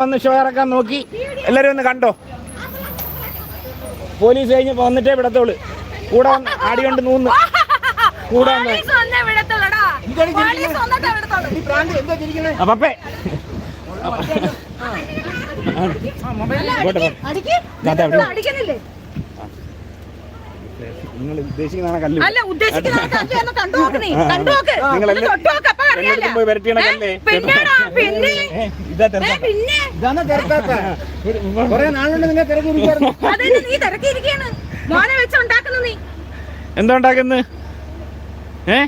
വന്ന് ഷോ ഇറക്കാൻ നോക്കി. എല്ലാവരും ഒന്ന് കണ്ടോ? പോലീസ് കഴിഞ്ഞ് വന്നിട്ടേ വിടത്തോൾ കൂടെ വന്ന് ആടി കൊണ്ട് നൂന്ന്. കൂടെ വന്ന്. പോലീസ് വന്നേ വിടത്തുള്ളടാ. പോലീസ് വന്നിട്ടേ വിടത്തുള്ളൂ. ആ, പപ്പേ ഇങ്ങോട്ട് പോ. അടിക്ക്. ദാ, അവിടെ. അടിക്കുന്നില്ലേ? നിങ്ങൾ ഉദ്ദേശിക്കുന്ന കല്ല്. അല്ല ഉദ്ദേശിക്കുന്ന കല്ല് അഞ്ച് എണ്ണം കണ്ടു നോക്ക് നീ. കണ്ടു നോക്ക്. നിങ്ങൾ ഇത് തൊട്ട് നോക്ക്, അപ്പൊ അറിയാലോ. പോയി വരട്ടിയണ കല്ലേ? പിന്നെടാ, പിന്നെ. ഇതാ ഏ, പിന്നെ. ഇതാണ് തിരക്കാത്ത കൊറേ നാളുകൊണ്ട് നിങ്ങൾ തിരക്കിരിക്കായിരുന്നു അതെന്നെ നീ തിരക്കിയിരിക്കാണ് മോനെ വെച്ച് ഉണ്ടാക്കുന്ന നീ. എന്താ ഉണ്ടാക്കുന്നത് ഏ?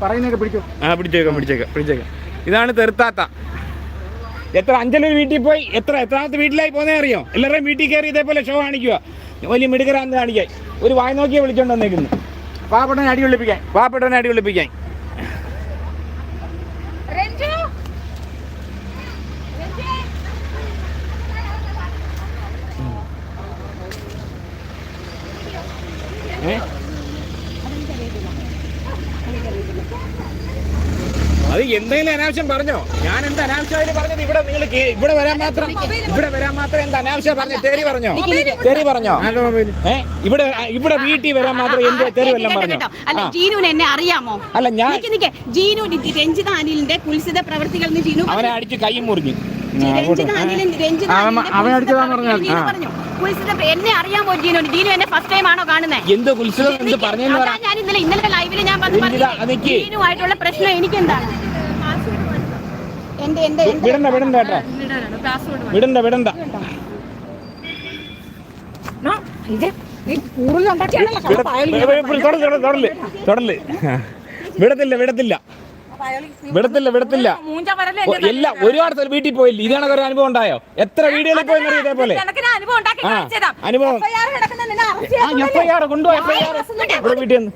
പറയുന്നൊക്കെ പിടിക്കും. ആ പിടിച്ചേക്കാം പിടിച്ചേക്കാം പിടിച്ചേക്കാം. ഇതാണ് തെറുത്താത്ത എത്ര അഞ്ചലൊരു വീട്ടിൽ പോയി എത്ര എത്രാമത്തെ വീട്ടിലായി പോന്നേ അറിയോ? എല്ലാവരുടെയും വീട്ടിൽ കയറി ഇതേപോലെ ഷോ കാണിക്കുക വലിയ മിടുക്കരാന്ന് കാണിക്കാൻ. ഒരു വായ നോക്കിയെ വിളിച്ചോണ്ട് വന്നേക്കുന്നു. പാപ്പട്ടനെ അടി വിളിപ്പിക്കാൻ പാപ്പട്ടനെ അടി വിളിപ്പിക്കാൻ ഏ? എന്തെങ്കിലും അനാവശ്യം പറഞ്ഞോ? ഞാൻ എന്താ അനാവശ്യമായിട്ട് പറഞ്ഞത് ഇവിടെ നിങ്ങൾ ഇവിടെ വരാൻ മാത്രം ഇവിടെ വരാൻ മാത്രം എന്താ അനാവശ്യം പറഞ്ഞു തെറി പറഞ്ഞോ? തെറി പറഞ്ഞോ? ഏ? ഇവിടെ ഇവിടെ വീട്ടിൽ വരാൻ മാത്രം എന്ത് തെറി വല്ലതും പറഞ്ഞോ? അല്ല. ജീനുവിന് എന്നെ അറിയാമോ? അല്ല ഞാൻ നിക്ക് നിക്ക്. ജീനു രഞ്ജിത അനിലിന്റെ കുൽസിത പ്രവർത്തികൾ ജീനു അവനെ അടിച്ച് കൈ മുറിഞ്ഞു. അടിച്ചതാന്ന് പ്രവർത്തികൾ പറഞ്ഞത്. ജീനു പറഞ്ഞു. എന്നെ ജീനു? ജീനു എന്നെ ഫസ്റ്റ് ടൈം ആണോ കാണുന്നത് എന്ത് കുൽസിതം? എന്ത് പറഞ്ഞെന്ന് പറ. ഞാൻ ഇന്നലെ ഇന്നലെ ലൈവിൽ ഞാൻ വന്ന് ആയിട്ടുള്ള പ്രശ്നം എനിക്കെന്താണ്? എന്റെ വിടണ്ട വിടണ്ട കേട്ടോ വിടണ്ട വിടണ്ട. തൊടൽ, തൊടൽ. വിടത്തില്ല വിടത്തില്ല. വിടത്തില്ല വിടത്തില്ല. എല്ലാ ഒരുപാട് വീട്ടിൽ പോയില്ല? ഇതാണ് ഒരു അനുഭവം ഉണ്ടായോ? എത്ര വീടുകളിൽ പോയി ഇതേപോലെ? അനുഭവം എഫ് ഐ ആർ കൊണ്ടുപോയി എഫ് ഐ ആർ ഇവിടെ വീട്ടിൽ നിന്ന്.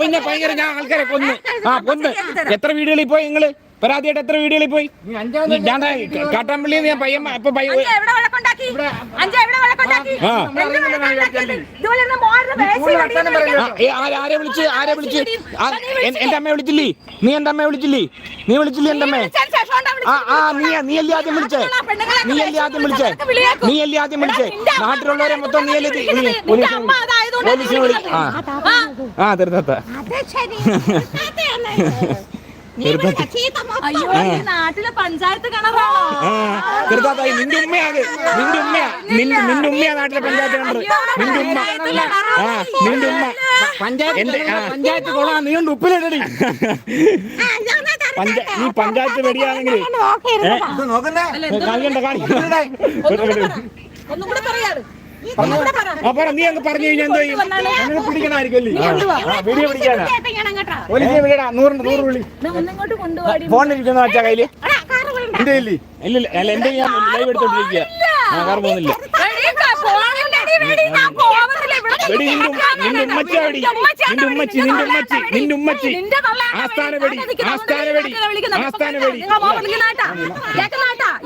പിന്നെ ഭയങ്കര ഞാൻ ആൾക്കാരെ കൊന്നു. ആ കൊന്ന്. എത്ര വീടുകളിൽ പോയി നിങ്ങൾ? പരാതിയായിട്ട് എത്ര വീടുകളിൽ പോയി? ഞാൻ കാട്ടാമ്പള്ളിയിൽ ഞാൻ പയ്യൻ ഇപ്പൊ പയ്യ അഞ്ച് എവിടെ വഴക്കുണ്ടാക്കി? അഞ്ച് എവിടെ വഴക്കുണ്ടാക്കി? ആ. എന്ത് വഴക്കുണ്ടാക്കിയത്? ഇതുപോലെ ഇരുന്ന് മോളുടെ വേസ്റ്റ് വെടിയിൽ ആ, ഏ, ആരെ വിളിച്ച്? ആരെ വിളിച്ച്? എന്റെ അമ്മയെ വിളിച്ചില്ലേ? നീ എന്റെ അമ്മയെ വിളിച്ചില്ലേ? നീ വിളിച്ചില്ലേ എന്റെ അമ്മയെ? ആ ആ നീ നീ അല്ലേ ആദ്യം വിളിച്ചേ? നീ അല്ലേ ആദ്യം വിളിച്ചേ? നീ അല്ലേ ആദ്യം വിളിച്ചേ? നാട്ടിലുള്ളവരെ മൊത്തം നീ അല്ലേ പോലീസിനെ വിളി ആ. ആ. ഈ നാട്ടിലെ പഞ്ചായത്ത് കിണറാണോ നിന്റെ നിന്റെ ഉമ്മയാ. നിന്റെ നിന്റെ ഉമ്മയാ നാട്ടിലെ പഞ്ചായത്ത് കണ്ടത് നിന്റെ ഉമ്മ. ആ നിന്റെ ഉമ്മ. എന്റെ പഞ്ചായത്ത് കൊള്ളാം നീ കൊണ്ട് ഉപ്പിലിടടി. നീ പഞ്ചായത്ത് വെടിയാണെങ്കിൽ നോക്കണ്ടേ? കാണിക്കണ്ട ഒന്നും കൂടെ പറയാറ്. പറ? നീ അങ്ങ് പറഞ്ഞു കഴിഞ്ഞാൽ എന്തോ അങ്ങനെ ആ, വീഡിയോ പിടിക്കാനാ. കേട്ടോ പോലീസിനെ വിളിയടാ നൂറിന് നൂറ് വിളി. ഒന്നിങ്ങോട്ട് ഇരിക്കുന്ന വെച്ചാ കയ്യിൽ? എന്റെ ഇല്ലേ? ഇല്ല അല്ല എന്റെ ഞാൻ ലൈവ് എടുത്തോണ്ടിരിക്കുക ആ കാർ പോകുന്നില്ല. വെടി നിന്റെ ഉമ്മ- നിന്റെ ഉമ്മച്ചാ വെടി നിന്റെ ഉമ്മച്ചി നിന്റെ ഉമ്മച്ചി നിന്റെ ഉമ്മച്ചി ആസ്ഥാന വെടി ആസ്ഥാന വെടി. ആസ്ഥാന വെടി.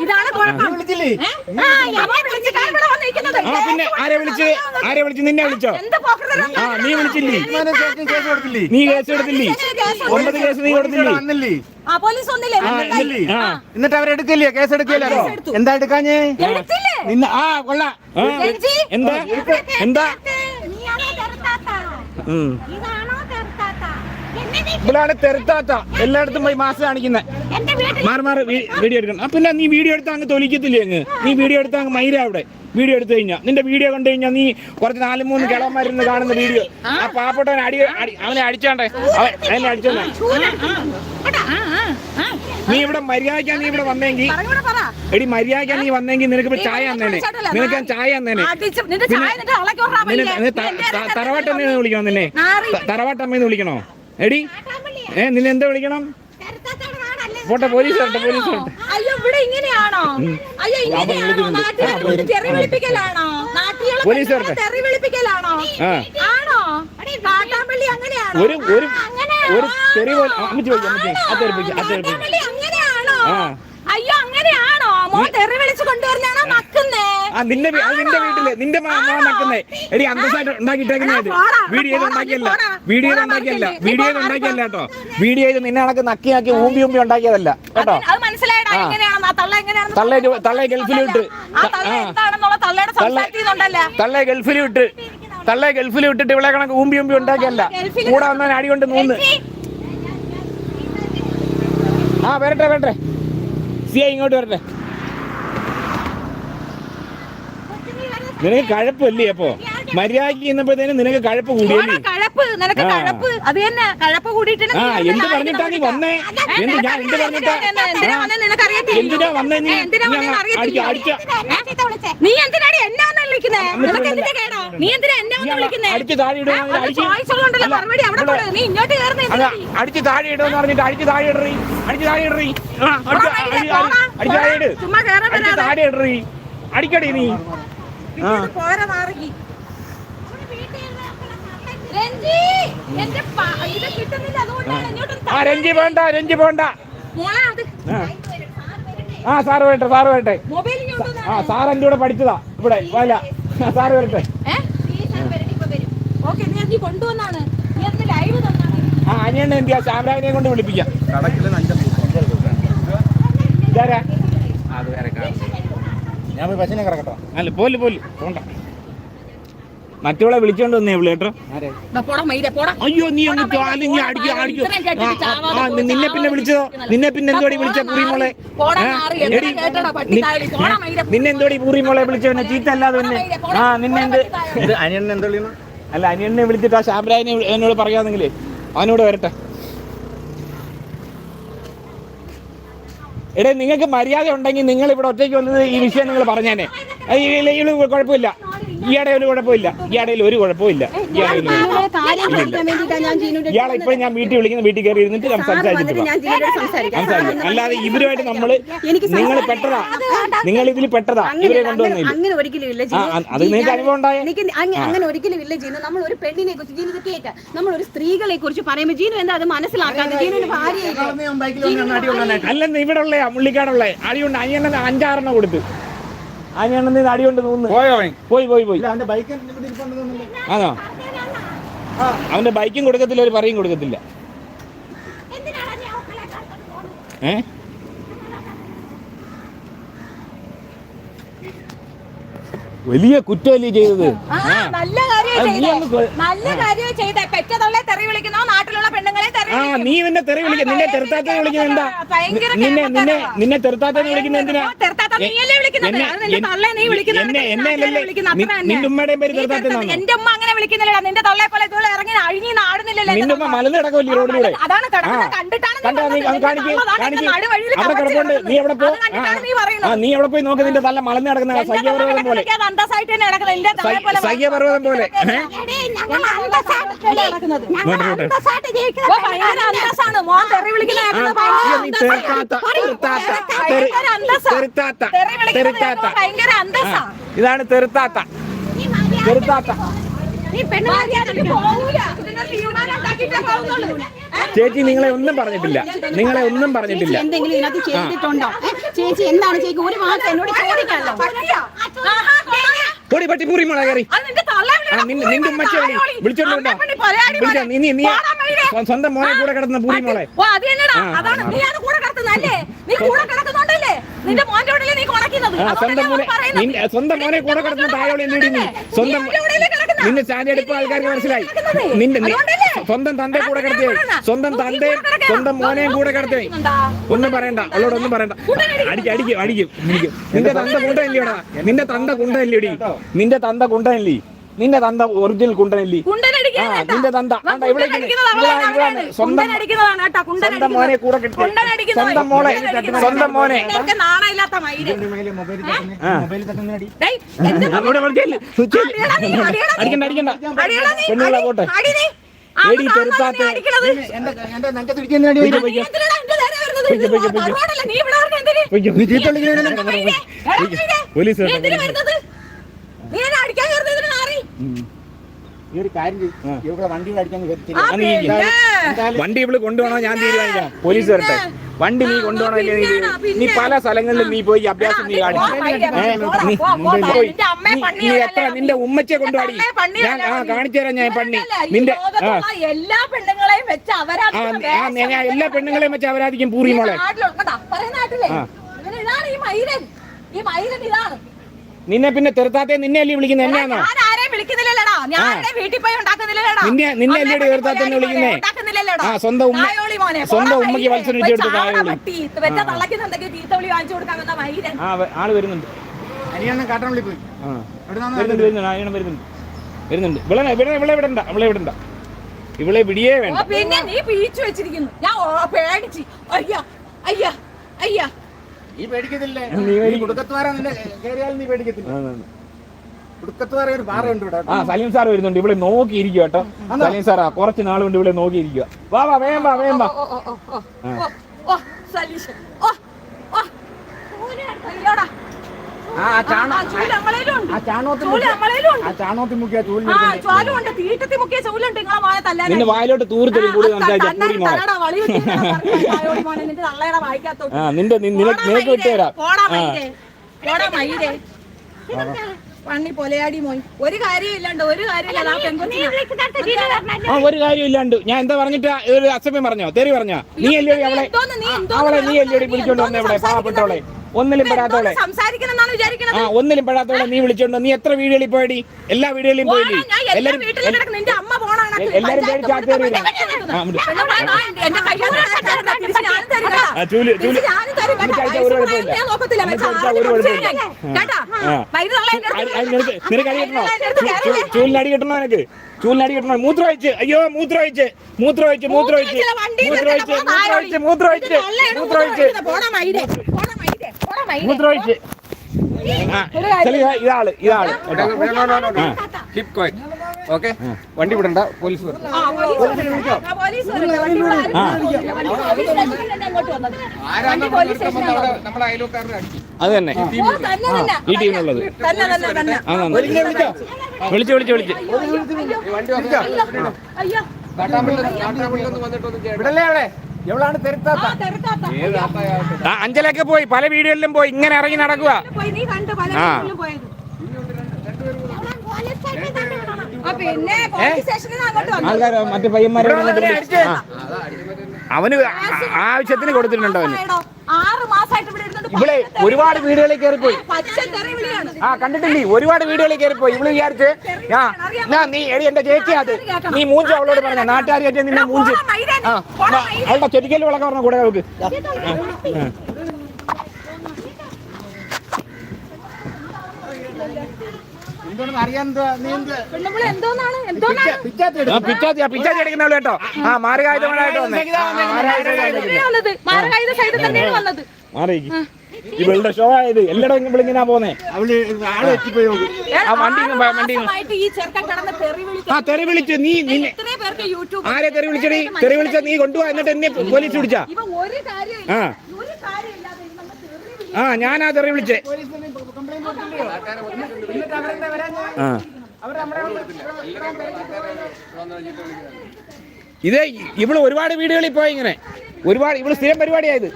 ഇതാണ് കുഴപ്പം വിളിച്ചില്ലേ? ആ, യവൻ വിളിച്ചിട്ടാണ് ഇവിടെ പിന്നെ ആരെ വിളിച്ച്? ആരെ വിളിച്ച്? നിന്നെ വിളിച്ചോ? ആ നീ വിളിച്ചില്ലേ? നീ കേസ് കൊടുത്തില്ലേ? നീ കേസ് എടുത്തില്ലേ ഒമ്പത് കേസ് നീ കൊടുത്തില്ലേ? എന്നിട്ട് അവരെടുക്കില്ലേ കേസ് എടുക്കില്ല കേസ് എടുത്തു. എന്താ എടുക്കാഞ്ഞേ? നിന്ന ആ കൊള്ളാം. എന്താ? എന്താ? ഇവളാണ് തെരുത്താത്ത എല്ലായിടത്തും പോയി മാസം കാണിക്കുന്നത് മാറി മാറി വീഡിയോ എടുക്കണം. അപ്പൊ പിന്നെ നീ വീഡിയോ എടുത്താൽ അങ്ങ് തൊലിക്കത്തില്ലേ അങ്ങ്? നീ വീഡിയോ എടുത്താൽ അങ്ങ് മൈര അവിടെ. വീഡിയോ എടുത്തു കഴിഞ്ഞാൽ നിന്റെ വീഡിയോ കണ്ടു കഴിഞ്ഞാൽ നീ കുറച്ച് നാല് മൂന്ന് കിളവന്മാരിന്ന് കാണുന്ന വീഡിയോ. ആ. പാവപ്പെട്ടവൻ അടി അവനെ അടിച്ചാണ്ടേ. അവൻ അവനെ അടിച്ചോണ്ടേ നീ ഇവിടെ മര്യാദയ്ക്കാ നീ ഇവിടെ വന്നെങ്കിൽ എടി മര്യാദയ്ക്കാ നീ വന്നെങ്കിൽ നിനക്ക് ഇപ്പൊ ചായ അന്നേനെ നിനക്ക് ഞാൻ ചായ അന്നേനെ തറവാട്ടമ്മയെന്ന് വിളിക്കണോ നിന്നെ? തറവാട്ടമ്മയെന്ന് വിളിക്കണോ? എടി ഏ നിന്നെ എന്താ വിളിക്കണം? പോട്ടെ പോലീസ് വരട്ടെ പോലീസ് വരട്ടെ. അയ്യോ ഇവിടെ ഇങ്ങനെയാണോ? അയ്യോ ഇങ്ങനെയാണോ? വിളിച്ച് തെറി വിളിപ്പിക്കലാണോ? നാട്ടുകാരെ പോലീസ് വരട്ടെ. തെറി വിളിപ്പിക്കലാണോ? ആ. ആണോ? കാട്ടാമ്പള്ളി അങ്ങനെയാണോ? ഒരു ഒരു ഒരു തെറി പോലെ അമ്മച്ചി പോയി അമ്മച്ചി അത്തെറിപ്പിച്ച് കാട്ടാമ്പള്ളി അങ്ങനെയാണോ? അയ്യോ അങ്ങനെയാണോ? മോൻ തെറി വിളിച്ചു കൊണ്ടുവരുന്നാണോ നക്കുന്നേ. ആ നിന്റെ അത് നിന്റെ വീട്ടിൽ. നിന്റെ മാ എടി അന്തസ്സായിട്ട് ഉണ്ടാക്കിയിട്ടേക്കുന്നേ ഇത്. വീഡിയോ ഉണ്ടാക്കിയല്ല. വീഡിയോ ഉണ്ടാക്കിയല്ല. വീഡിയോ ഉണ്ടാക്കിയല്ല കേട്ടോ. വീഡിയോ ചെയ്ത് നിന്നെ കണക്ക് നക്കി നക്കി ഊമ്പി ഊമ്പി ഉണ്ടാക്കിയതല്ല. കേട്ടോ? അത് തള്ള തള്ളേ ഗൾഫിൽ വിട്ട്. തള്ള ഗൾഫിൽ വിട്ട്. തള്ളേ ഗൾഫിൽ വിട്ടിട്ട് ഇവിടെ കണക്ക് ഊമ്പി ഊമ്പി ഉണ്ടാക്കിയല്ല കൂടെ വന്നാൽ അടി കൊണ്ട് മൂന്ന് ആ വരട്ടെ വരട്ടെ. സിയ ഇങ്ങോട്ട് വരട്ടെ. നിനക്ക് കഴപ്പല്ലേ അപ്പോ? മര്യാദയ്ക്ക് ഇന്നപ്പോഴത്തേനും നിനക്ക് കഴപ്പ് കൂടിയല്ലേ? കഴപ്പ്. നിനക്ക് കഴപ്പ്. അത് തന്നെ. കഴപ്പ് കൂടിയിട്ട് ആ എന്ത് പറഞ്ഞിട്ടാ നീ വന്നേ? എന്ത് ഞാൻ എന്ത് പറഞ്ഞിട്ടാ? എന്തിനാ വന്നേ? നിനക്കറിയത്തില്ലേ? എന്തിനാ വന്നേ നീ? അടിച്ച് അടിച്ച് നീ എന്തിനാടി എന്നെ വന്ന് വിളിക്കുന്നേ? നിനക്ക് എന്തിന്റെ കേടാ? നീ എന്തിനാ എന്നെ വന്ന് വിളിക്കുന്നേ? അടിച്ച് താഴെ ഒന്ന് അടിച്ച് ചോയ്സ് ഉള്ളതുകൊണ്ടല്ലോ മറുപടി അവിടെ കൊടു. നീ ഇങ്ങോട്ട് കയറുന്ന അടിച്ച് താഴെ ഇടുമെന്ന് പറഞ്ഞിട്ട് അടിച്ച് താഴെ ഇടറി. അടിച്ച് താഴെ ഇടറി. അടിച്ച് താഴെ ഇട്. ചുമ്മാ കേറാൻ. താഴെ ഇടറി. അടിക്കടി നീ. ആ. രഞ്ജി, വേണ്ട രഞ്ജി വേണ്ട അത് ആ. സാറ് വരട്ടെ സാറ് വരട്ടെ. ആ സാർ എന്റെ കൂടെ പഠിച്ചതാ ഇവിടെ വല്ല സാറ് വരട്ടെ. ഏ? ഓക്കേ, നീ അത് കൊണ്ടുവന്നാണ് നീ അതിന് ലൈവ് തന്നാണ് ആ അനിയണ്ണ എന്തിയാ ശ്യാമരാജനെ കൊണ്ട് വിളിപ്പിക്കാം. ഇതാരാ? ഞാൻ പോയി പശുവിനെ കറക്കട്ടോ. അല്ല പോലെ പോലെ. പോണ്ട. മറ്റവളെ വിളിച്ചോണ്ട് വന്നേ വിളി കേട്ടോ. ആരെ? ദാ പോടാ മയിലെ, പോടാ. അയ്യോ നീ ഒന്ന് ചാലി നീ അടിക്കോ അടിക്കോ. നിന്നെ പിന്നെ വിളിച്ചതോ നിന്നെ പിന്നെ എന്തോടി വിളിച്ച പൂറിമോളെ. നിന്നെ എന്തോടി പൂറിമോളെ വിളിച്ചവനെ ചീത്ത അല്ലാതെ തന്നെ ആ നിന്നെ എന്ത്? അല്ല അനിയണ്ണെ വിളിച്ചിട്ട് ആ ശ്യാമരാജനെ എന്നോട് പറയാന്നെങ്കിലേ അവനോട് വരട്ടെ. എടേ നിങ്ങൾക്ക് മര്യാദ ഉണ്ടെങ്കിൽ നിങ്ങൾ ഇവിടെ ഒറ്റയ്ക്ക് വന്നത് ഈ വിഷയം നിങ്ങൾ പറഞ്ഞേനെ. കുഴപ്പമില്ല. ഈ ഇടയിൽ ഒരു കുഴപ്പമില്ല. ഇയാടെ ഒരു കുഴപ്പമില്ല. ഇയാളെ ഇപ്പോഴും ഞാൻ വീട്ടിൽ വിളിക്കുന്ന വീട്ടിൽ കയറി ഇരുന്നിട്ട് സംസാരിച്ചിട്ട് സംസാരിക്കാം. അല്ലാതെ ഇവരുമായിട്ട് നമ്മൾ നിങ്ങൾ പെട്ടതാ. നിങ്ങൾ ഇതിൽ പെട്ടതാ. ഇവരെ കൊണ്ടുവന്നില്ല അങ്ങനെ ഒരിക്കലും ഇല്ല അത് നിങ്ങൾക്ക് അനുഭവം ഉണ്ടായ? അങ്ങനെ ഒരിക്കലും ഇല്ല ജീനു. നമ്മൾ ഒരു പെണ്ണിനെ കുറിച്ച് ജീനു കേട്ട നമ്മൾ ഒരു സ്ത്രീകളെ കുറിച്ച് പറയുമ്പോൾ ജീനു എന്താ അത് മനസ്സിലാക്കാതെ ജീനുവിന് കൊണ്ടാനായിട്ട് അല്ലെന്ന് ഇവിടെ ഉള്ള മുള്ളിക്കാടുള്ള അടിയുണ്ട് അങ്ങനെ അഞ്ചാറെണ്ണം കൊടുത്ത്. ഇത് അടിയുണ്ട് പോയോ പോയി പോയി ആണോ? അവന്റെ ബൈക്കും കൊടുക്കത്തില്ല ഒരു പറയും കൊടുക്കത്തില്ല. ഏ? വലിയ കുറ്റമല്ലേ ചെയ്തത്. നല്ല നല്ല കാര്യം ചെയ്തേ. പെറ്റതള്ളെ തെറി വിളിക്കുന്നോ? നാട്ടിലുള്ള പെണ്ണുങ്ങളെ തെറി ആ നീ നിന്നെ തെറി വിളിക്ക. നിന്നെ തെറുത്താത്ത വിളിക്കുന്നത് എന്താ? ഭയങ്കര നിന്നെ നിന്നെ നിന്നെ തെറുത്താത്ത വിളിക്കുന്നത് എന്തിനാ? എന്നെ- എന്നെ നിന്റെ ഉമ്മയുടെയും പേര് തെറുത്താത്ത തെറുത്താത്ത- എന്റെ ഉമ്മ അങ്ങനെ വിളിക്കുന്നില്ല നിന്റെ തള്ളെ പോലെ ഇതുപോലെ ഇറങ്ങി അഴിഞ്ഞി നാടുന്നില്ലല്ലോ മലന്ന് കിടക്കുമല്ലേ റോഡിലൂടെ അതാണ് കിടക്കുന്നത്. കണ്ടിട്ടാണ് നീ എവിടെ പോ? നീ ആ നീ എവിടെ പോയി നോക്ക്? നിന്റെ തള്ള മലന്ന് കിടക്കുന്ന എന്റെ സയ്യപർവതം പോലെ സയ്യപർവതം പോലെ. ഇതാണ് തെറുത്താത്ത തെറുത്താത്ത ചേച്ചി നിങ്ങളെ ഒന്നും പറഞ്ഞിട്ടില്ല. നിങ്ങളെ ഒന്നും പറഞ്ഞിട്ടില്ല. ചേച്ചി എന്തെങ്കിലും ഇതിനകത്ത് ചെയ്തിട്ടുണ്ടോ? ചേച്ചി എന്താണ് ചേച്ചി? ഒരു വാക്ക് എന്നോട് ചോദിക്കാമല്ലോ? പൊടി പട്ടി പൂറി മുളക് കറി. നിന്റെ ഉമ്മച്ച വിളിച്ചോണ്ടോ വിളിച്ചോ. നീ നീ സ്വന്തം മോനെ കൂടെ കിടന്ന പൂരി മോളെ. ഓ അത് അതാണ് നീ അത് കൂടെ കിടക്കുന്നല്ലേ നീ കൂടെ കിടക്കുന്നുണ്ടല്ലേ? നിന്റെ മോന്റെ ഉള്ളിൽ നീ കുണക്കുന്നത് സ്വന്തം മോനെ നിന്റെ സ്വന്തം മോനെ കൂടെ കിടന്ന താഴോളി നീ? സ്വന്തം നിന്റെ ചാതി എടുപ്പ് ആൾക്കാർക്ക് മനസ്സിലായി. നിന്റെ സ്വന്തം തന്റെ കൂടെ കിടത്തിയായി സ്വന്തം തന്റെ സ്വന്തം മോനെയും കൂടെ കിടത്തിയായി ഒന്നും പറയണ്ട. അവളോട് ഒന്നും പറയണ്ട. അടിക്കും അടിക്കും അടിക്കും. അടിക്കും നിന്റെ തന്ത കുണ്ടല്ലേടാ നിന്റെ തന്ത കുണ്ടല്ലേടി നിന്റെ തന്ത കുണ്ടല്ലേ നിന്റെ തന്ത ഒറിജിനൽ കുണ്ടനല്ലേ. നിന്റെ തന്ത. സ്വന്തം മോനെ കൂടെ സ്വന്തം മോളെ. സ്വന്തം മോനെ. അടിക്കണ്ട അടിക്കണ്ട. പോട്ടെ. എടാ പോലീസ് നീ വരട്ടെ, എന്തിന് പോലീസ്. വരുന്നത്? നീ എന്നെ അടിക്കാൻ കയറുന്നത് ഇതിന് നാറി? ഈ ഒരു കാര്യം. ഇവിടെ വണ്ടി. വണ്ടി ഇവിടെ കൊണ്ടുപോകണോ? ഞാൻ തീരുമാനിക്കാം. പോലീസ് വരട്ടെ. വണ്ടി നീ കൊണ്ടുപോകണോ നീ പല സ്ഥലങ്ങളിലും നീ പോയി അഭ്യാസം നീ കാണിച്ചു നീ എത്ര നിന്റെ ഉമ്മച്ചെ കൊണ്ടുപാടി ഞാൻ ആ കാണിച്ചു തരാം ഞാൻ പണ്ണി നിന്റെ എല്ലാ പെണ്ണുങ്ങളെയും വെച്ച് അവരാ എല്ലാ പെണ്ണുങ്ങളെയും വെച്ച് അവരാധിക്കും പൂറി മോളെ. നാട്ടിലുള്ള കണ്ടാ, പറയുന്ന നാട്ടിലെ ഇതാണ് ഈ മൈരൻ. ഈ മൈരൻ ഇതാണ്. നിന്നെ പിന്നെ തെറുത്താത്തെ നിന്നെ അല്ലേ വിളിക്കുന്നത്? എന്നെയാണോ? നിന്നെ- നിന്നെ അല്ലേ പോയി വിളിക്കുന്നേ? ആ, സ്വന്തം ഉമ്മ- സ്വന്തം ഉമ്മക്ക് മത്സരം മയിലൻ ആ. ആൾ വരുന്നുണ്ട്. വരുന്നുണ്ട് വരുന്നുണ്ട്. ആയിരം വരുന്നുണ്ട്. വരുന്നുണ്ട്. ഇവിടെ ഇവിടെ ഇവിടെ വിടണ്ട ഇവിടെ വിടണ്ട ഇവളെ വിടിയേ വേണ്ട. പിന്നെ നീ പീച്ചു വെച്ചിരിക്കുന്നു. ഞാൻ പേടിച്ച്. അയ്യ അയ്യ അയ്യ. നീ പേടിക്കത്തില്ലേ? നീ കുടുക്കത്തുവാര നിന്നെ കയറിയാൽ നീ പേടിക്കത്തില്ല. ആ, സലീം സാർ വരുന്നുണ്ട്. ഇവിടെ നോക്കിയിരിക്കുക കേട്ടോ. സലീം സാറാ കുറച്ച് നാൾ കൊണ്ട് ഇവിടെ നോക്കിയിരിക്കുക. വാ വാ വേം വാ വേം വാ. ഓ നിന്റെ വായിലോട്ട് തൂർത്തരും നിന്റെ നിനക്ക് വിട്ടുതരാം പണ്ണി പൊലയാടി മോയ് ഒരു കാര്യം ഇല്ലാണ്ട് ഒരു കാര്യമില്ല ആ ഒരു കാര്യം ഇല്ലാണ്ട്. ഞാൻ എന്താ പറഞ്ഞിട്ട് ഒരു അസഭ്യം പറഞ്ഞോ? തെറി പറഞ്ഞോ? നീ അല്ലേ അവളെ അവളെ നീ? അല്ലേ വിളിച്ചോണ്ട് വന്നേ ഇവിടെ പാവപ്പെട്ടവളെ. ഒന്നിലും പെടാത്തോളെ. ആ ഒന്നിലും പെടാത്തോളെ. നീ വിളിച്ചോണ്ട് നീ എത്ര വീടുകളിൽ പോയടി? എല്ലാ വീടുകളിലും പോയില്ലേ എല്ലാരും എല്ലാരും പോയി. എനിക്ക് എനിക്ക്? ചൂ- ചൂലിനടി കിട്ടണോ നിനക്ക്? ചൂലിനടി കിട്ടണോ? മൂത്രം ഒഴിച്ച്. അയ്യോ മൂത്രം ഒഴിച്ച്. മൂത്രം ഒഴിച്ച് മൂത്രം ഒഴിച്ച്. മൂത്രം ഒഴിച്ച് മൂത്രം ഒഴിച്ച് മൂത്രം ഒഴിച്ച്. മൂത്രം ഒഴിച്ച്. ഇതാൾ ഇതാൾ ഓക്കെ വണ്ടി വിടണ്ട പോലീസ് അത് തന്നെ തന്നെ, തന്നെ. ഈ ടീമിനുള്ളത് വിളിച്ചു വിളിച്ചു. വിളിച്ച് വിടല്ലേ അവിടെ എവളാണ് തെരുത്താത്ത. അഞ്ചലൊക്കെ പോയി. പല വീടുകളിലും പോയി. ഇങ്ങനെ ഇറങ്ങി നടക്കുക. പോയി. നീ കണ്ടു പല ആ. പിന്നെ മറ്റു പയ്യന്മാരെ അവന് ആവശ്യത്തിന് കൊടുത്തിട്ടുണ്ടോ അവന്? ഇവിടെ ഒരുപാട് വീടുകളിൽ കയറിപ്പോയി. ആ കണ്ടിട്ടില്ലേ? ഒരുപാട് വീടുകളിൽ കയറിപ്പോയി. ഇവൾ വിചാരിച്ച് ആ നീ എടി എന്റെ ചേച്ചി അത് നീ മൂഞ്ചി അവളോട് പറഞ്ഞ നാട്ടുകാരി നിന്നെ മൂഞ്ചി. ആ. അവളുടെ ചെടിക്കൽ വിളക്ക പറഞ്ഞ കൂടെ അവൾക്ക് എന്തോന്ന് അറിയാൻ എന്തുവാ? നീ എന്ത് പെണ്ണുമ്പിള എന്തോന്നാണ് എന്തോന്നാണ് പിച്ചാത്തി പിച്ചാത്തി അടിക്കുന്നവൾ കേട്ടോ. ആ മാറുകായുധമായിട്ട് വന്നേ. വന്നത് മാറകായുധ സൈഡിൽ തന്നെയാണ് വന്നത്. മാറിക്ക് ഇവളുടെ ഷോ ആയത് എല്ലായിടം ഇവളിങ്ങനെ പോന്നേ. അവൾ ആൾ എത്തിപ്പോയി ആ വണ്ടി വണ്ടി ആ തെറി വിളിച്ച് നീ നിന്നെ ഇത്രയും പേർക്ക് യൂട്യൂബ് ആരെ തെറി വിളിച്ചടി? തെറി വിളിച്ച നീ കൊണ്ടുപോവാ എന്നിട്ട് എന്നെ പോലീസ് പിടിച്ചാ. ആ ഒരു കാര്യമില്ലാതെ ഇത് നമ്മൾ തെറി വിളി- ആ ഞാനാ തെറി വിളിച്ചേ. ആ. ഇത് ഇവൾ ഒരുപാട് വീടുകളിൽ പോയി ഇങ്ങനെ. ഒരുപാട് ഇവൾ സ്ഥിരം പരിപാടിയായത്.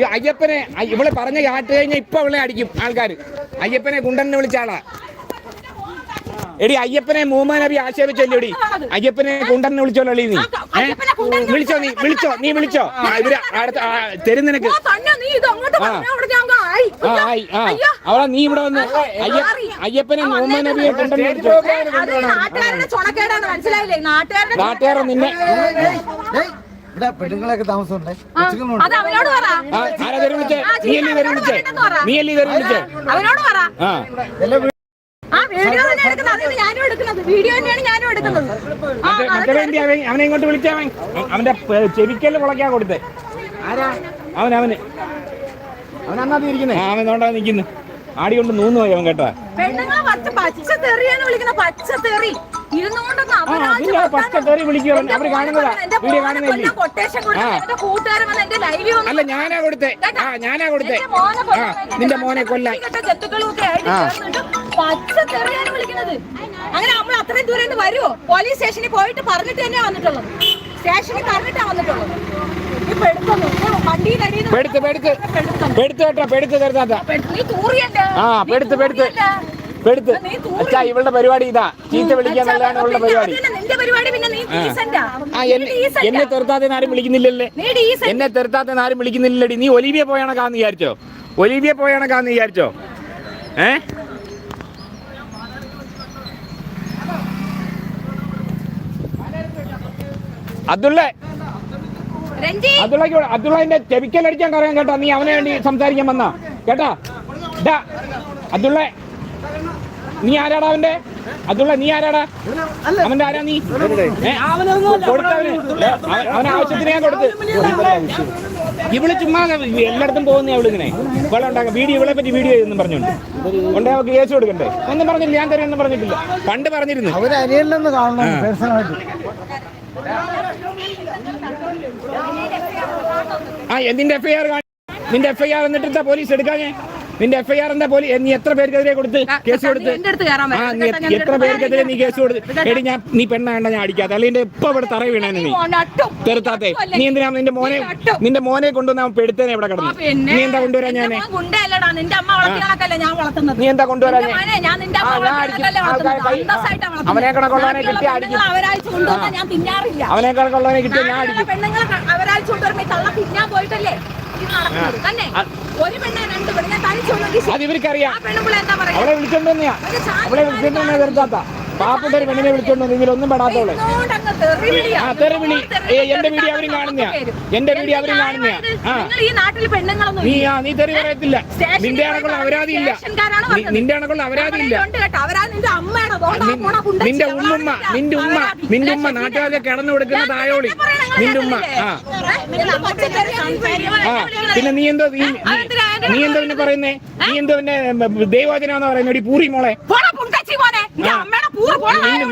ഈ അയ്യപ്പനെ ഇവളെ പറഞ്ഞ കാട്ട് കഴിഞ്ഞാൽ ഇപ്പൊ അവളെ അടിക്കും ആൾക്കാർ അയ്യപ്പനെ ഗുണ്ടനെ വിളിച്ച ആളാ. എടി അയ്യപ്പനെ മൂമ്മ നബി ആക്ഷേപിച്ചല്ലോ എടി അയ്യപ്പനെ കുണ്ടനെ വിളിച്ചോല്ലോ നീ? വിളിച്ചോ. നീ വിളിച്ചോ നീ വിളിച്ചോ. ഇവർ അടുത്ത തരും നിനക്ക്. അവളെ നീ ഇവിടെ വന്ന് അയ്യപ്പനെ മൂമ്മ നബിയെ കുണ്ടനെ വിളിച്ചോ? നാട്ടുകാരോ നിന്നെ? ഇവിടെ പെണ്ണുങ്ങളൊക്കെ താമസമുണ്ട്? നീ അല്ലേ വിളിച്ചേ? നീ അല്ലേ വിളിച്ചേ? അവനോട് പറ. ആ വീഡിയോ തന്നെ എടുക്കുന്നത്. അതിന് ഞാനും എടുക്കുന്നത്. വീഡിയോ തന്നെയാണ് ഞാനും എടുക്കുന്നത്. ആ, അവൻ അവനെ ഇങ്ങോട്ട് വിളിച്ചവൻ അവന്റെ പ- ചെവിക്കൽ മുളക്കാ കൊടുത്തേ. ആരാ? അവൻ അവന്. അവൻ അന്നാ ഇരിക്കുന്നേ? ആ അവൻ നോണ്ടാ നിക്കുന്നു ആടി കൊണ്ട് നൂന്ന് പോയി അവൻ കേട്ടാ പെണ്ണുങ്ങളെ പച്ച പച്ച തെറിയാണ് വിളിക്കുന്ന പച്ച തെറി കാണുന്നതാ. വീഡിയോ കാണുന്നില്ലേ അല്ല ഞാനാ കൊടുത്തേ. ആ ഞാനാ കൊടുത്തേ. എന്റെ ആ കൊല്ലാൻ നിന്റെ മോനെ കൊല്ലാൻ. ആ. വിളിക്കുന്നത്. അങ്ങനെ നമ്മൾ അത്രയും ദൂരം വരുമോ പോലീസ് സ്റ്റേഷനിൽ പോയിട്ട് പറഞ്ഞിട്ട് തന്നെയാ വന്നിട്ടുള്ളത്. സ്റ്റേഷനിൽ പറഞ്ഞിട്ടാ വന്നിട്ടുള്ളത്. പെടുത്ത് പെടുത്ത്. പെടുത്ത് കേട്ടോ പെടുത്ത് തൂറിയല്ലേ? ആ പെടുത്ത് പെടുത്ത്. പെടുത്ത്. അച്ഛാ ഇവളുടെ പരിപാടി ഇതാ. ചീത്ത വിളിക്കാൻ എന്നുള്ളതാണ് ഇവളുടെ പരിപാടി. ആ. എന്നെ എന്നെ. ആരും വിളിക്കുന്നില്ലല്ലേ. എന്നെ തെറുത്താതെ ആരും വിളിക്കുന്നില്ലടി. നീ ഒലിവിയ പോയണക്കാന്ന് വിചാരിച്ചോ? ഒലിവിയ പോയണക്കാന്ന് വിചാരിച്ചോ? ഏ? അബ്ദുള്ള അബ്ദുള്ളക്ക് അബ്ദുള്ളന്റെ ചെവിക്കൽ അടിക്കാൻ അറിയാൻ കേട്ടോ. നീ അവനെ വേണ്ടി സംസാരിക്കാൻ വന്നാ. കേട്ടാ? അബ്ദുള്ളേ നീ ആരാടാ അവന്റെ? അതുള്ള നീ ആരാടാ? അവന്റെ ആരാ നീ. അവൻ- ആവശ്യത്തിന് ഞാൻ കൊടുത്ത്. ഇവൾ ചുമ്മാ എല്ലായിടത്തും പോകുന്ന അവൾ ഇങ്ങനെ. ഇവളെ ഉണ്ടാക്കാം വീഡിയോ ഇവളെ പറ്റി വീഡിയോ ചെയ്തെന്നും പറഞ്ഞുണ്ട് ഉണ്ടെ അവർക്ക് കേസ് കൊടുക്കണ്ടേ? ഒന്നും പറഞ്ഞില്ല ഞാൻ തരുമെന്നും പറഞ്ഞിട്ടില്ല. പണ്ട് പറഞ്ഞിരുന്നു. കാണണം ആ. എന്തിന്റെ എഫ്ഐആർ നിന്റെ എഫ്ഐആർ എന്നിട്ട് പോലീസ് എടുക്കാഞ്ഞേ? നിന്റെ എഫ് ഐ ആർ എന്താ പോലീസ് നീ എത്ര പേർക്കെതിരെ കൊടുത്ത് കേസ് കൊടുത്ത്? കേട്ടോ, എത്ര പേർക്കെതിരെ നീ കേസ് കൊടുത്ത്? എടി ഞാൻ നീ പെണ്ണാണ്ട ഞാൻ അടിക്കാത്ത. അല്ലെങ്കിൽ ഇപ്പൊ ഇവിടെ തറ വീണേ നീ. തെറുത്താത്തെ നീ എന്തിനാ നിന്റെ മോനെ നിന്റെ മോനെ കൊണ്ടുവന്ന് പെടുത്തേനെ ഇവിടെ കിടന്നു? നീ എന്താ കൊണ്ടുവരാ ഞാൻ നീ എന്താ കൊണ്ടുവരാ അവനെ കണക്കുള്ളവനെ വളർത്തിയ അടിക്കും. അവനെ കണക്കുള്ളവനെ കിട്ടി കിട്ടിയ ഞാൻ അടിക്കും. നടക്കുന്നത്. തന്നെ. ഒരു പെണ്ണെ രണ്ട് പെണ്ണ് ഞാൻ തനിച്ചുണ്ടെങ്കിൽ അത് ഇവർക്കറിയാം. ആ പെണ്ണുമ്പിള എന്താ പറയാ അവളെ വിളിച്ചോണ്ട് തന്നെയാ അവളെ വിളിച്ചോണ്ട് തന്നെ പാവപ്പെട്ട ഒരു പെണ്ണിനെ വിളിച്ചോണ്ട് നിങ്ങളൊന്നും പെടാത്തോളൂ ആ, തെറി വിളി. തെറി ഏ, വിളി. എന്റെ വീഡിയോ അവരും കാണുന്ന എന്റെ വീഡിയോ അവരും കാണുന്ന ആ. നീ ആ നീ തെറി പറയത്തില്ല. നിന്റെ അണക്കുള്ള അപരാധി ഇല്ല. നിന്റെ അണക്കുള്ള അപരാധി ഇല്ല അവരാ നിന്റെ ഉമ്മ നിന്റെ ഉമ്മുമ്മ ഉമ്മ നിന്റെ ഉമ്മ നാട്ടുകാരെ കിടന്നു കൊടുക്കുന്ന തായോളി. നിന്റെ ഉമ്മ ആ. ആ പിന്നെ നീ എന്തോ നീ നീ- അതെന്തിനാ? എന്നെ എന്തോ പിന്നെ പറയുന്നേ? നീ എന്തോ പിന്നെ ദൈവവചനാന്ന് പറയുന്ന? ഒരു പൂറി മോളെ. പോടാ പുണ്ടച്ചി മോനെ.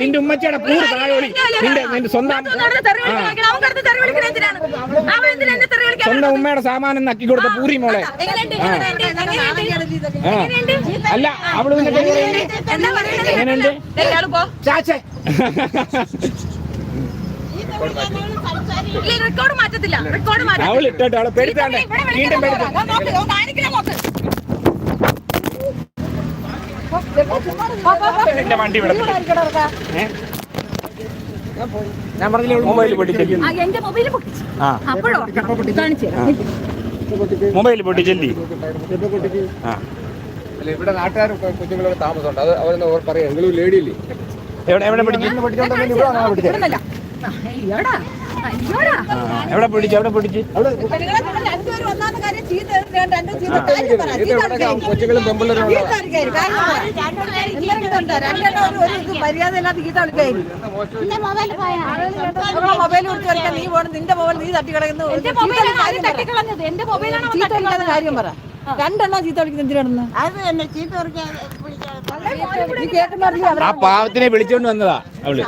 നിന്റെ ഉമ്മച്ചയുടെ പൂറ് തായോളി നിന്റെ നിന്റെ സ്വന്തം സ്വന്തം ഉമ്മയുടെ സാമാനം നക്കി കൊടുത്ത പൂരി മോളെ? അല്ല അവൾ? എങ്ങനെയുണ്ട്? ചാച്ചേ. റെക്കോർഡ് മാറ്റത്തില്ല. റെക്കോർഡ് മാറ്റത്തില്ല. അവൾ ഇട്ടോ പെടുത്താണ്ടേ വീണ്ടും വിളിക്കുന്ന പെടുത്തു പോരാ. ദാ നോക്ക്, ദാ കാണിക്കണ നോക്ക്. പോ, പോ, പോ. എന്റെ വണ്ടി ഇവിടെ ഇവിടെ. ഏ? ഞാൻ പറഞ്ഞില്ല മൊബൈൽ പൊട്ടിച്ചല്ലി ആ, എന്റെ മൊബൈൽ പൊട്ടിച്ചു ആ അപ്പോഴോ കാണിച്ചു തരാം. മൊബൈൽ പൊട്ടിച്ചെല്ലി ആ അല്ല ഇവിടെ നാട്ടുകാർ കുഞ്ഞുങ്ങളോട് താമസമുണ്ട് അത് അവരെന്ന് ഓർ പറയാം നിങ്ങൾ ലേഡിയില്ലേ എവിടെ എവിടെ പഠിക്കുന്നു ഇവിടുന്നല്ല. ആ, അയ്യോടാ, അയ്യോടാ. ആ, എവിടെ പിടിച്ചു എവിടെ പിടിച്ചു. പെമ്പിള്ളേരും മൊബൈൽ കൊടുത്ത് കളിക്കാൻ നീ നിന്റെ മൊബൈൽ നീ കാര്യം പറ. രണ്ടെണ്ണം ചീത്ത വിളിക്കുന്ന എന്തിനാണെന്ന്? അത് തന്നെ ചീത്ത ആ പാവത്തിനെ വിളിച്ചോണ്ട് വന്നതാ അവൾ.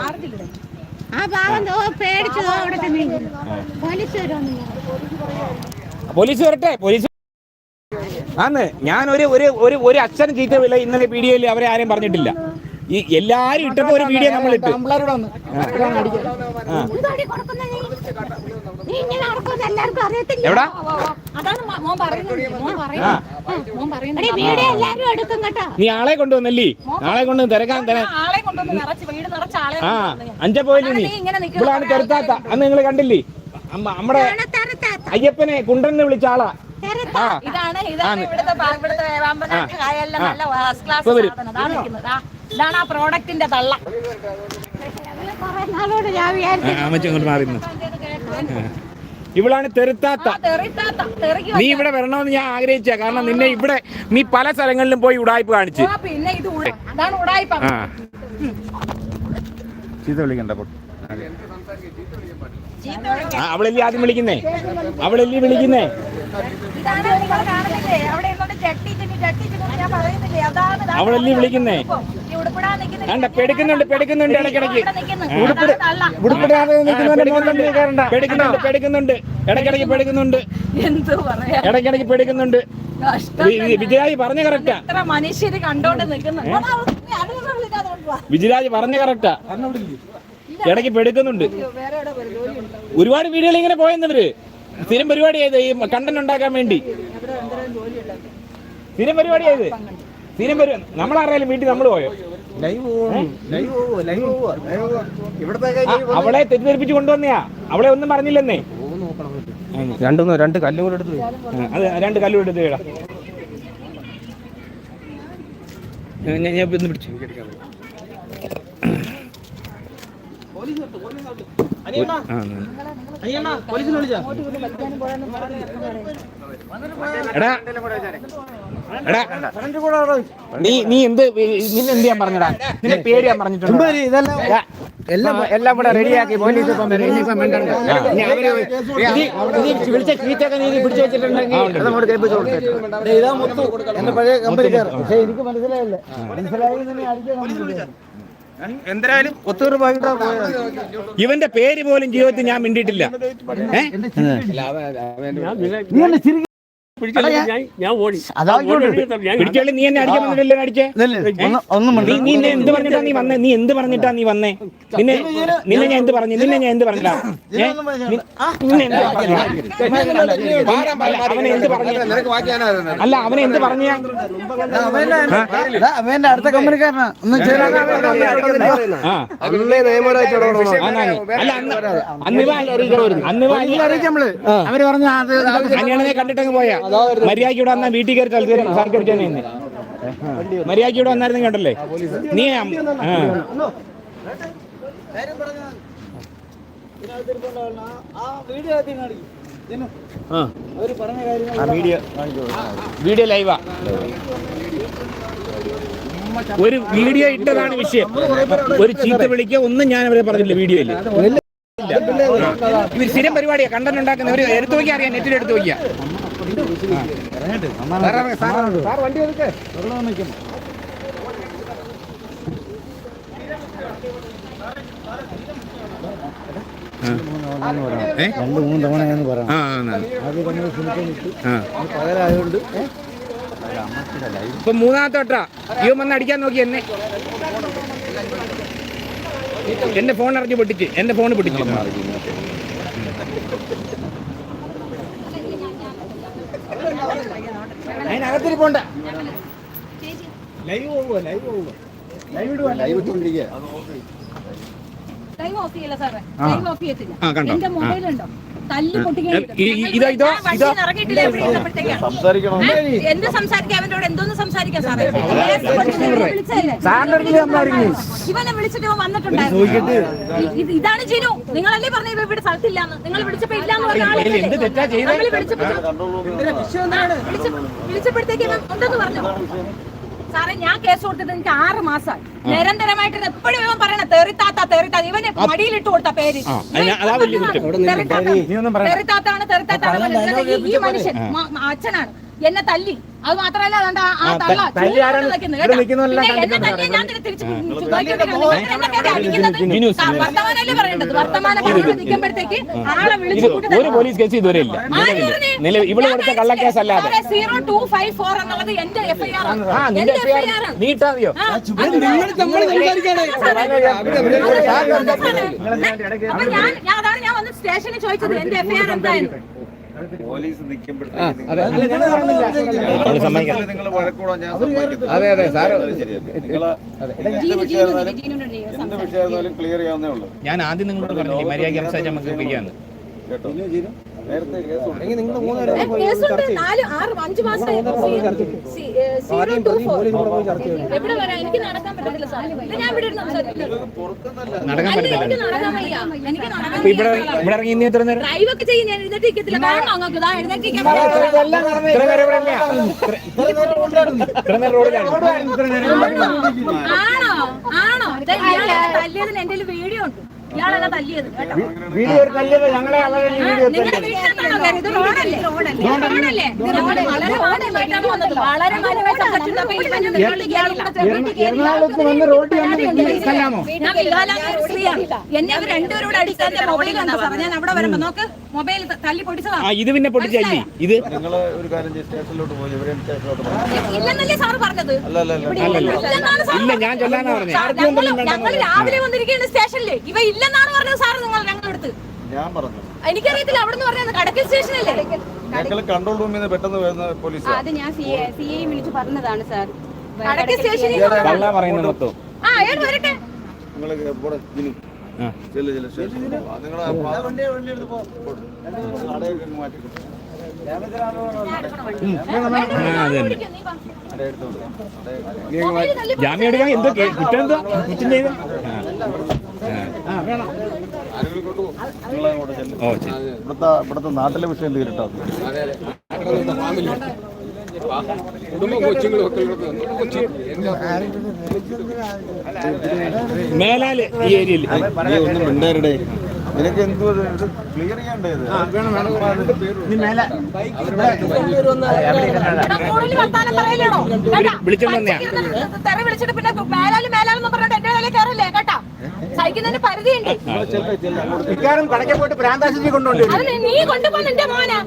പോലീസ് വരട്ടെ പോലീസ് ആന്ന് ഞാൻ ഒരു ഒരു ഒരു ഒരു അച്ഛൻ ചീത്ത വില ഇന്നലെ വീഡിയോയിൽ അവരെ ആരെയും പറഞ്ഞിട്ടില്ല. ഈ എല്ലാരും ഇട്ടപ്പോ ഒരു വീഡിയോ നമ്മൾ ഇട്ട് എവിടാ? അതാണ് മോൻ പറയുന്നത്. മോൻ പറയുന്നത്. മോൻ പറയുന്നത്. എടീ, വീഡിയോ എല്ലാരും എടുക്കും കേട്ടോ. നീ ആളെ കൊണ്ടുവന്നല്ലേ? ആളെ കൊണ്ട് തിരക്കാൻ തരാൻ ആളെ കൊണ്ടുവന്ന് നിറച്ച് വീട് നിറച്ച് ആളെ ആ കൊണ്ടുവന്ന് അഞ്ച പോയില്ലേ നീ. കരുത്താത്ത അന്ന് നിങ്ങൾ കണ്ടില്ലേ? അമ്മ- നമ്മുടെ തരത്താത്ത. അയ്യപ്പനെ കുണ്ടനെ വിളിച്ച ആളാ. ഇതാണ് ഇതാണ് ഇവിടുത്തെ ഇവിടുത്തെ കായെല്ലാം നല്ല ഫസ്റ്റ് ക്ലാസ്. സാധനം. ഇതാണ് നിൽക്കുന്നത്. ഇതാണ് ആ പ്രോഡക്റ്റിന്റെ തള്ള. നാളോട് ഞാൻ വിചാരിച്ചു ഇവളാണ് തെരുത്താത്ത തെറിത്താത്ത. നീ ഇവിടെ വരണമെന്ന് ഞാൻ ആഗ്രഹിച്ച കാരണം നിന്നെ ഇവിടെ നീ പല സ്ഥലങ്ങളിലും പോയി ഉടായ്പ കാണിച്ചു. ആ, പിന്നെ ഇത് അതാണ് ചീത്ത വിളിക്കണ്ട അവളല്ലേ ആദ്യം വിളിക്കുന്നേ? അവളല്ലേ വിളിക്കുന്നേ? അവളല്ലേ വിളിക്കുന്നേ? കണ്ട പെടുക്കുന്നുണ്ട് പെടുക്കുന്നുണ്ട് ഇടയ്ക്കിടയ്ക്ക്. ഉടുപ്പിടാതെ നിൽക്കുന്നവന്റെ പെടുക്കുന്നുണ്ട് പെടുക്കുന്നുണ്ട്. ഇടയ്ക്കിടയ്ക്ക് പെടുക്കുന്നുണ്ട്. ഇടയ്ക്കിടയ്ക്ക് പെടുക്കുന്നുണ്ട്. കഷ്ടം വി- വി- വിജയരാജ് പറഞ്ഞ കറക്റ്റാ. മനുഷ്യര് കണ്ടോണ്ട് നിൽക്കുന്നു. വിജിരാജ് പറഞ്ഞ കറക്റ്റാ. ഇടയ്ക്ക് പെടുക്കുന്നുണ്ട്? ഒരുപാട് വീടുകൾ ഇങ്ങനെ പോയെന്നവര്. സ്ഥിരം പരിപാടി ചെയ്ത് ഈ കണ്ടന്റ് ഉണ്ടാക്കാൻ വേണ്ടി? സ്ഥിരം പരിപാടി ചെയ്ത് സ്ഥിരം പരിപാടി നമ്മളാരായാലും വീട്ടിൽ നമ്മൾ പോയോ? അവളെ തെറ്റിദ്ധരിപ്പിച്ച് കൊണ്ടുവന്നയാ. അവളെ ഒന്നും പറഞ്ഞില്ലെന്നേ. രണ്ടൊന്നും രണ്ട് കല്ലും കൂടെ എടുത്ത് അത് രണ്ട് കല്ലും എടുത്ത് ഇടാം ഞാൻ ഞാൻ പിടിച്ചു. പോലീസ്. നീ നീ എന്ത് നിന്നെന്ത് ഞാൻ പറഞ്ഞടാ? നിന്റെ പേര് ഞാൻ പറഞ്ഞിട്ടുണ്ട്. എല്ലാം എല്ലാം കൂടെ റെഡിയാക്കി പോലീസ് വിളിച്ച ചീറ്റൊക്കെ നീ പിടിച്ചു വെച്ചിട്ടുണ്ടെങ്കിൽ ഇതാ മുത്തു. എന്റെ പഴയ കമ്പനിക്കാർ പക്ഷേ എനിക്ക് മനസ്സിലായില്ല? മനസ്സിലായി അടിക്കാൻ എന്തായാലും ഇവന്റെ പേര് പോലും ജീവിതത്തിൽ ഞാൻ മിണ്ടിയിട്ടില്ല. ഏ? ഞാൻ ഓടി നീ എന്നെ അടിക്കാൻ വന്നിട്ടില്ല അടിച്ചേ ഒന്നും നീ നീ എന്ത് പറഞ്ഞിട്ടാ നീ വന്നേ നീ എന്ത് പറഞ്ഞിട്ടാ നീ വന്നേ നിന്നെ നിന്നെ ഞാൻ എന്ത് പറഞ്ഞു നിന്നെ ഞാൻ എന്ത് പറഞ്ഞിട്ടാ അവനെ എന്ത് പറഞ്ഞു നിനക്ക് വാക്കിയാനാ അല്ല അവനെ എന്ത് പറഞ്ഞു ഞാൻ? അവന്റെ അടുത്ത കമ്പനിക്കാരനാ ഒന്നും ആ അന്നേ അന്ന് നമ്മൾ അവർ പറഞ്ഞ അത് അനിയണനെ കണ്ടിട്ടങ്ങ് പോയാ മര്യാദയ്ക്ക് ഇവിടെ വന്നാൽ വീട്ടിൽ കയറി തലത്തിൽ സൽക്കരിച്ചു തന്നെ മര്യാദയ്ക്ക് ഇവിടെ വന്നായിരുന്നു കണ്ടല്ലേ? നീ ആ വീഡിയോ ലൈവാ. ഒരു വീഡിയോ ഇട്ടതാണ് വിഷയം. ഒരു ചീത്ത വിളിക്കുക ഒന്നും ഞാൻ അവരെ പറഞ്ഞില്ല വീഡിയോയിൽ. ഇവർ സ്ഥിരം പരിപാടിയാണ് കണ്ടന്റ് ഉണ്ടാക്കുന്ന. ഒരു എടുത്തു നോക്കിയാ അറിയാം നെറ്റിൽ എടുത്തു നോക്കിയാ രണ്ട് മൂന്ന് പറയാം വിട്ടു ആ പകരമായതുകൊണ്ട് ഇപ്പൊ മൂന്നാമത്തെ വട്ടാ ഇവൻ വന്ന് അടിക്കാൻ നോക്കി എന്നെ എന്റെ ഫോൺ ഇറക്കി പൊട്ടിച്ച് എന്റെ ഫോൺ പൊട്ടിച്ചു അതിനകത്തിൽ പോണ്ട ലൈവ് പോവുക ലൈവ് പോവുക ലൈവ് ഓഫ് ചെയ്യല്ല സാറേ? ലൈവ് ഓഫ് ചെയ്യത്തില്ല? എന്റെ മൊബൈൽ ഉണ്ടോ? തല്ലി പൊട്ടിക്കാൻ? എന്ത് സംസാരിക്കാം അവനോട് എന്തോന്ന് സംസാരിക്കാം സാറേ? ഇവനെ വിളിച്ചിട്ട് ഇവൻ വന്നിട്ടുണ്ടായിരുന്നു ഇതാണ് ജിനു. നിങ്ങളല്ലേ പറഞ്ഞു ഇവ ഇവിടെ സ്ഥലത്തില്ലാന്ന്? നിങ്ങൾ വിളിച്ചപ്പോ ഇല്ലാന്ന് പറഞ്ഞ ആളല്ലേ? എന്ത് തെറ്റാ ചെയ്തേ? നമ്മൾ വിളിച്ചപ്പോ വിളിച്ച- വിളിച്ചപ്പോഴത്തേക്ക് ഇവൻ ഉണ്ടെന്ന് പറഞ്ഞു? സാറേ ഞാൻ കേസ് കൊടുത്തിട്ട് എനിക്ക് ആറ് മാസമായി. നിരന്തരമായിട്ട് എപ്പോഴും ഇവൻ പറയണ തെറിത്താത്ത തെറിത്താത്ത. ഇവന് മടിയിലിട്ട് കൊടുത്ത പേര്. തെറിത്താത്താണ് തെറിത്താത്താണ് ഈ- മനുഷ്യൻ അച്ഛനാണ്. എന്നെ തല്ലി. അത് മാത്രല്ല ഒരു പോലീസ് കേസ് ഇതുവരെ ഇല്ല. നിലവിൽ നിലവിൽ ഇവിടെ കൊടുത്ത കള്ളക്കേസ് അല്ലാതെ സീറോ ടു ഫൈവ് ഫോർ എന്നുള്ളത് എന്റെ എഫ്ഐആർ ആണ്. ആ നിന്റെ എന്റെ FIR എഫ്ഐആർ ആണ്. നീ ഇട്ടാ മതിയോ ആ, അത് അപ്പൊ ഞാൻ ഞാൻ അതാണ് ഞാൻ വന്ന് സ്റ്റേഷനിൽ ചോദിച്ചത് എന്റെ എഫ്ഐആർ എന്തായാലും സമ്മതിക്കാം. അതെ അതെ സാറ് ഞാൻ ആദ്യം നിങ്ങളോട് പറഞ്ഞില്ലേ മര്യാദ സംസാരിച്ചാൽ നമുക്ക് വിളിക്കാന്ന് കേട്ടോ? നേരത്തെ കേസ് ഉണ്ട്. എങ്കിൽ നിങ്ങൾ മൂന്നുപേരും ഏ, കേസുണ്ട്. നാല് ആറ് അഞ്ച് മാസം സീറോ ടു ഫോർ. എവിടെ വരാം? എനിക്ക് നടക്കാൻ പറ്റത്തില്ല സാർ. ഞാൻ ഇവിടെ ഇരുന്ന് എനിക്ക് നടക്കാൻ വയ്യ. എനിക്ക് നടക്കാൻ ഡ്രൈവ് ഒക്കെ ചെയ്യും. ഞാൻ എഴുന്നേറ്റ് കാരണം ഇതാ എഴുന്നേറ്റ് ആണോ? ആണോ? ഇത് ഇയാളെ തല്ലിയതിന് എന്റെ വീഡിയോ ഉണ്ട്. ഇയാളല്ല തല്ലിയത് കേട്ടോ വീഡിയോ ഒരു കല്ലിയത് ഞങ്ങളെ അവരുടെ വീഡിയോ? ഇത് റോഡല്ലേ? റോഡല്ലേ? ഇത് റോഡ് വളരെ വന്നത്. വളരെ മാന്യമായി. എറണാകുളത്ത് വന്ന് റോഡിൽ ഞാൻ വികാലാംഗ സ്ത്രീയാണ് എന്നെ അവർ രണ്ടുപേരോട് അടിക്കാൻ മൊബൈൽ എന്താ പറഞ്ഞു ഞാൻ അവിടെ വരുമ്പോ നോക്ക്. മൊബൈൽ തല്ലി പൊടിച്ചതാണ് ഇത് പിന്നെ പൊട്ടിച്ചല്ലേ ഇത്? നിങ്ങൾ ഒരു കാര്യം സ്റ്റേഷനിലോട്ട് പോയി. ഇവരെ സ്റ്റേഷനിലോട്ട് പോയി. ഇല്ലെന്നല്ലേ സാറ് പറഞ്ഞത്? അല്ല അല്ല അല്ല. ഇല്ല ഞാൻ ചൊല്ലാനാ പറഞ്ഞത്. ഞങ്ങൾ രാവിലെ വന്നിരിക്കുകയാണ് സ്റ്റേഷനിൽ. ഇവ ഇല്ലെന്നാണ് പറഞ്ഞത് സാറ് നിങ്ങൾ ഞങ്ങളെടുത്ത്. ഞാൻ പറഞ്ഞു എനിക്കറിയത്തില്ല അവിടെ നിന്ന് പറഞ്ഞത് കടക്കൽ സ്റ്റേഷനല്ലേ ഞങ്ങൾ കൺട്രോൾ റൂമിൽ നിന്ന് പെട്ടെന്ന് വരുന്ന പോലീസ് അത് ഞാൻ സി സി ഐ വിളിച്ച് പറഞ്ഞതാണ് സാർ. കടക്കൽ സ്റ്റേഷനിൽ ആ ഏട് വരട്ടെ. ജാമ്യം എടുക്കാൻ എന്തോ കേ- കുറ്റം എന്തോ? കുറ്റം ചെയ്ത്? ആ വേണം. ഓ ഇവിടുത്തെ ഇവിടുത്തെ നാട്ടിലെ വിഷയം തീരട്ടോ മേലാൽ ഈ ഏരിയയിൽ നീ ഒന്നും മിണ്ടരുടേ നിനക്ക് എന്തോ ക്ലിയർ ചെയ്യണ്ടേ ഇത്. എടാ, ഫോണിൽ വർത്താനം പറയലേടോ? കേട്ടാ? വിളിച്ചോണ്ട് വന്നയാ? പച്ചയ്ക്ക് തെറി വിളിച്ചിട്ട് പിന്നെ മേലാൽ മേലാലെന്ന് പറഞ്ഞിട്ട് എന്റെ കയറല്ലേ കേട്ടാ? സഹിക്കുന്നതിന് പരിധിയുണ്ട്. ഇക്കാരം കടക്കെ പോയിട്ട് പ്രാന്താശുപത്രി കൊണ്ടുപോയി നീ- നിന്റെ മോനെ.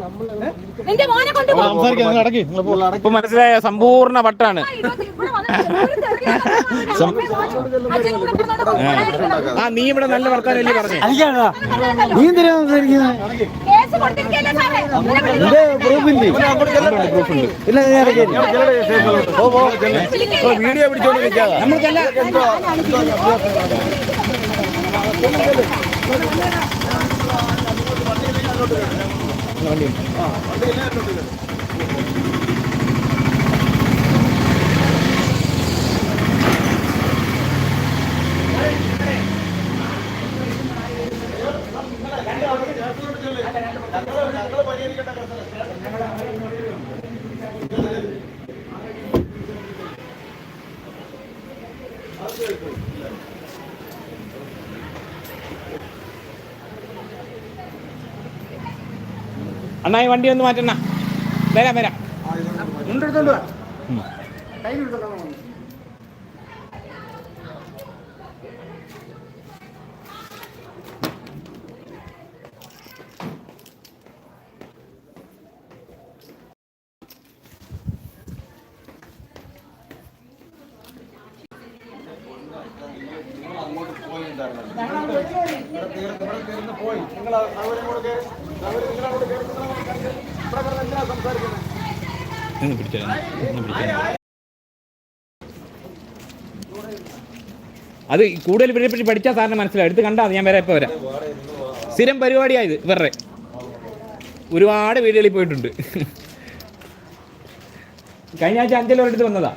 നിന്റെ മോനെ കൊണ്ടുപോ ഇപ്പൊ മനസ്സിലായ സമ്പൂർണ വട്ടാണ് ആ, നീ ഇവിടെ നല്ല വർത്താനല്ലേ പറഞ്ഞു നീ എന്തിനാ സംസാരിക്കുന്നത് ഇല്ല? വീഡിയോ പിടിച്ചോണ്ട് നിൽക്കാതെ നമ്മൾക്കല്ല അണ്ണാ ഈ വണ്ടി ഒന്ന് മാറ്റണ. വരാം വരാം മുണ്ടെടുത്തോണ്ട് വാ പോയി നിങ്ങൾ സൗകര്യം കൂടെ കയറി സൗകര്യം നിങ്ങളോട് കയറി ഇവിടെ കിടന്ന് എന്തിനാ സംസാരിക്കുന്നത് ഒന്ന് പിടിച്ചോ ഒന്ന് പിടിച്ചോ അത് കൂടുതൽ ഇവരെ പറ്റി പഠിച്ചാൽ സാറിന് മനസ്സിലാവും. എടുത്ത് കണ്ടാൽ ഞാൻ വരാം ഇപ്പോൾ വരാം. സ്ഥിരം പരിപാടിയായത് ഇവരുടെ ഒരുപാട് വീടുകളിൽ പോയിട്ടുണ്ട്. കഴിഞ്ഞ ആഴ്ച അഞ്ചലോട് എടുത്ത് വന്നതാ.